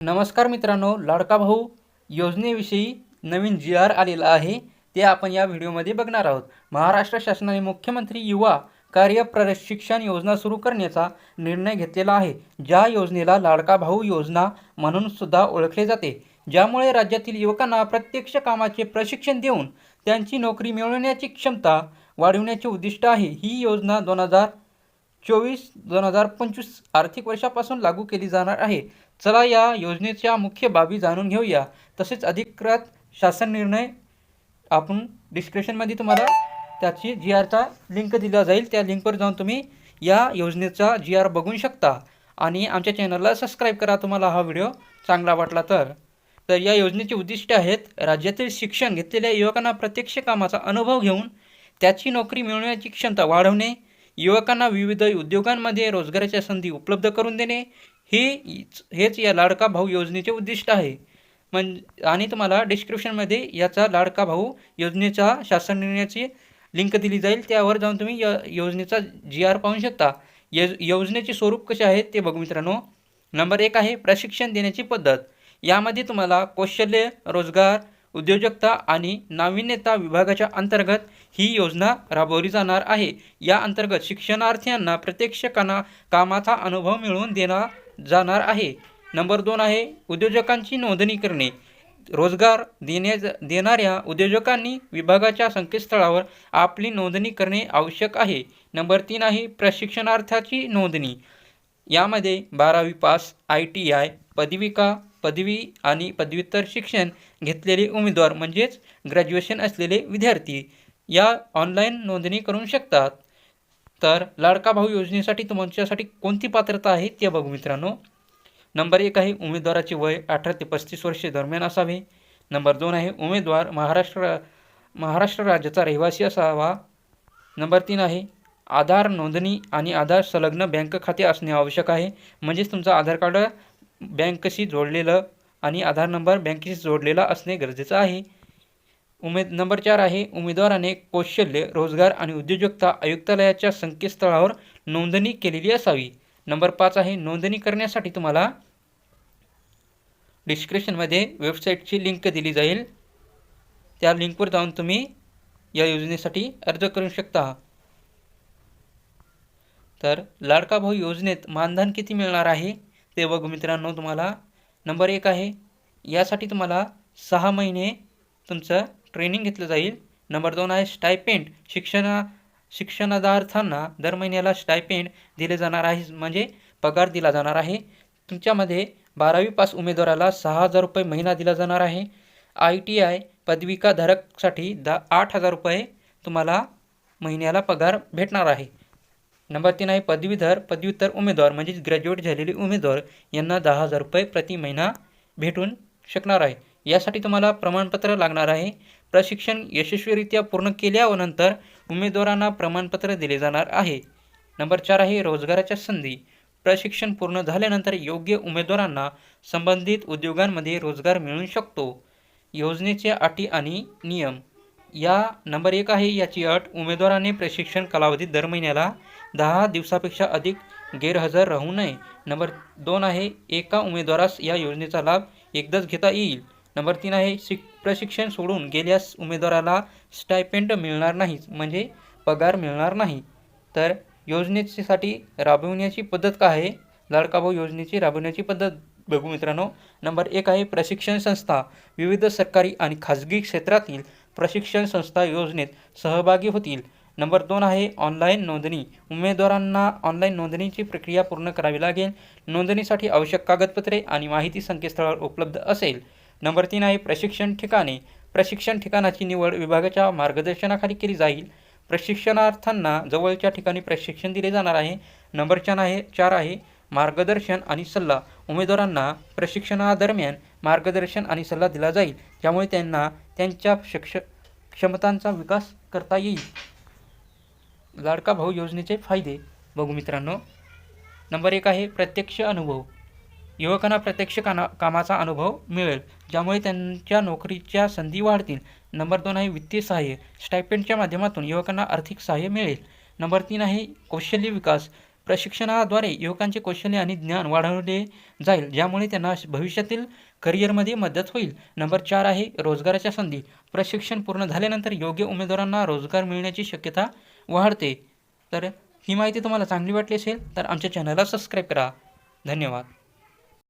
नमस्कार मित्रांनो लाडका भाऊ योजनेविषयी नवीन जी आर आलेला आहे ते आपण या व्हिडिओमध्ये बघणार आहोत. महाराष्ट्र शासनाने मुख्यमंत्री युवा कार्य प्रशिक्षण योजना सुरू करण्याचा निर्णय घेतलेला आहे ज्या योजनेला लाडका भाऊ योजना म्हणून सुद्धा ओळखले जाते. ज्यामुळे राज्यातील युवकांना प्रत्यक्ष कामाचे प्रशिक्षण देऊन त्यांची नोकरी मिळवण्याची क्षमता वाढविण्याचे उद्दिष्ट आहे. ही योजना दोन हजार चोवीस दोन हजार पंचवीस आर्थिक वर्षापासून लागू केली जाणार आहे. चला या योजनेच्या मुख्य बाबी जाणून घेऊया. तसेच अधिकृत शासन निर्णय आपण डिस्क्रिप्शनमध्ये तुम्हाला त्याची जी आरचा लिंक दिला जाईल. त्या लिंकवर जाऊन तुम्ही या योजनेचा जी आर बघू शकता. आणि आमच्या चॅनलला सबस्क्राईब करा तुम्हाला हा व्हिडिओ चांगला वाटला तर. तर या योजनेची उद्दिष्टे आहेत राज्यातील शिक्षण घेतलेल्या युवकांना प्रत्यक्ष कामाचा अनुभव घेऊन त्याची नोकरी मिळवण्याची क्षमता वाढवणे युवकांना विविध उद्योगांमध्ये रोजगाराच्या संधी उपलब्ध करून देणे हे हेच या लाडका भाऊ योजनेचे उद्दिष्ट आहे. म्हण आणि तुम्हाला डिस्क्रिप्शनमध्ये याचा लाडका भाऊ योजनेचा शासन निर्णयाची लिंक दिली जाईल. त्यावर जाऊन तुम्ही या योजनेचा जी आर पाहू शकता. योज योजनेचे स्वरूप कसे आहेत ते बघू मित्रांनो. नंबर एक आहे प्रशिक्षण देण्याची पद्धत. यामध्ये तुम्हाला कौशल्य रोजगार उद्योजकता आणि नाविन्यता विभागाच्या अंतर्गत ही योजना राबवली जाणार आहे. या अंतर्गत शिक्षणार्थ्यांना प्रत्यक्षकांना कामाचा अनुभव मिळवून देणार जाणार आहे. नंबर दोन आहे उद्योजकांची नोंदणी करणे. रोजगार देण्या देणाऱ्या उद्योजकांनी विभागाच्या संकेतस्थळावर आपली नोंदणी करणे आवश्यक आहे. नंबर तीन आहे प्रशिक्षणार्थाची नोंदणी. यामध्ये बारावी पास आय टी आय पदविका पदवी आणि पदव्युत्तर शिक्षण घेतलेले उमेदवार म्हणजेच ग्रॅज्युएशन असलेले विद्यार्थी या ऑनलाईन नोंदणी करू शकतात. तर लाडका भाऊ योजनेसाठी तुमच्यासाठी कोणती पात्रता आहे ते बघू मित्रांनो. नंबर एक आहे उमेदवाराचे वय अठरा ते पस्तीस वर्षे दरम्यान असावे. नंबर दोन आहे उमेदवार महाराष्ट्र महाराष्ट्र राज्याचा रहिवासी असावा. नंबर तीन आहे आधार नोंदणी आणि आधार संलग्न बँक खाते असणे आवश्यक आहे. म्हणजेच तुमचं आधार कार्ड बँकशी जोडलेलं आणि आधार नंबर बँकेशी जोडलेला असणे गरजेचं आहे. उमेद नंबर चार आहे उमेदवाराने कौशल्य रोजगार आणि उद्योजकता आयुक्तालयाच्या संकेतस्थळावर नोंदणी केलेली असावी. नंबर पाच आहे नोंदणी करण्यासाठी तुम्हाला डिस्क्रिप्शनमध्ये वेबसाईटची लिंक दिली जाईल. त्या लिंकवर जाऊन तुम्ही या योजनेसाठी अर्ज करू शकता. तर लाडका भाऊ योजनेत मानधन किती मिळणार आहे? ते बघू मित्रांनो तुम्हाला. नंबर एक आहे. यासाठी तुम्हाला सहा महिने तुमचं ट्रेनिंग घेतलं जाईल. नंबर दोन आहे स्टायपेंट शिक्षणा शिक्षणार्थांना दर महिन्याला स्टायपेंट दिले जाणार आहे. म्हणजे पगार दिला जाणार आहे. तुमच्यामध्ये बारावी पास उमेदवाराला सहा हजार रुपये महिना दिला जाणार आहे. आय टी आय पदविकाधारकसाठी दा आठ हजार रुपये तुम्हाला महिन्याला पगार भेटणार आहे. नंबर तीन आहे पदवीधर पदव्युत्तर उमेदवार म्हणजेच ग्रॅज्युएट झालेले उमेदवार यांना दहा हजार रुपये प्रति महिना भेटून शकणार आहे. यासाठी तुम्हाला प्रमाणपत्र लागणार आहे. प्रशिक्षण यशस्वीरित्या पूर्ण केल्यानंतर उमेदवारांना प्रमाणपत्र दिले जाणार आहे. नंबर चार आहे रोजगाराच्या संधी. प्रशिक्षण पूर्ण झाल्यानंतर योग्य उमेदवारांना संबंधित उद्योगांमध्ये रोजगार मिळू शकतो. योजनेच्या अटी आणि नियम. या नंबर एक आहे याची अट. उमेदवाराने प्रशिक्षण कालावधीत दर महिन्याला दहा दिवसापेक्षा अधिक गैरहजर राहू नये. नंबर दोन आहे एका उमेदवारास या योजनेचा लाभ एकदाच घेता येईल. नंबर तीन आहे शिक प्रशिक्षण सोडून गेल्यास उमेदवाराला स्टायपेंड मिळणार नाही म्हणजे पगार मिळणार नाही. तर योजनेसाठी राबविण्याची पद्धत काय आहे? लाडकाभाऊ योजनेची राबविण्याची पद्धत बघू मित्रांनो. नंबर एक आहे प्रशिक्षण संस्था. विविध सरकारी आणि खाजगी क्षेत्रातील प्रशिक्षण संस्था योजनेत सहभागी होतील. नंबर दोन आहे ऑनलाईन नोंदणी. उमेदवारांना ऑनलाईन नोंदणीची प्रक्रिया पूर्ण करावी लागेल. नोंदणीसाठी आवश्यक कागदपत्रे आणि माहिती संकेतस्थळावर उपलब्ध असेल. नंबर तीन आहे प्रशिक्षण ठिकाणे. प्रशिक्षण ठिकाणाची निवड विभागाच्या मार्गदर्शनाखाली केली जाईल. प्रशिक्षणार्थांना जवळच्या ठिकाणी प्रशिक्षण दिले जाणार आहे. नंबर चार आहे चार आहे मार्गदर्शन आणि सल्ला उमेदवारांना प्रशिक्षणादरम्यान मार्गदर्शन आणि सल्ला दिला जाईल. ज्यामुळे त्यांना त्यांच्या शिक्ष क्षमतांचा विकास करता येईल. लाडका भाऊ योजनेचे फायदे बघू मित्रांनो. नंबर एक आहे प्रत्यक्ष अनुभव. युवकांना प्रत्यक्ष काना कामाचा अनुभव मिळेल ज्यामुळे त्यांच्या नोकरीच्या संधी वाढतील. नंबर दोन आहे वित्तीय सहाय्य. स्टायपेंडच्या माध्यमातून युवकांना आर्थिक सहाय्य मिळेल. नंबर तीन आहे कौशल्य विकास. प्रशिक्षणाद्वारे युवकांचे कौशल्य आणि ज्ञान वाढवले जाईल ज्यामुळे त्यांना भविष्यातील करिअरमध्ये मदत होईल. नंबर चार आहे रोजगाराच्या संधी. प्रशिक्षण पूर्ण झाल्यानंतर योग्य उमेदवारांना रोजगार मिळण्याची शक्यता वाढते. तर ही माहिती तुम्हाला चांगली वाटली असेल तर आमच्या चॅनलला सबस्क्राईब करा. धन्यवाद.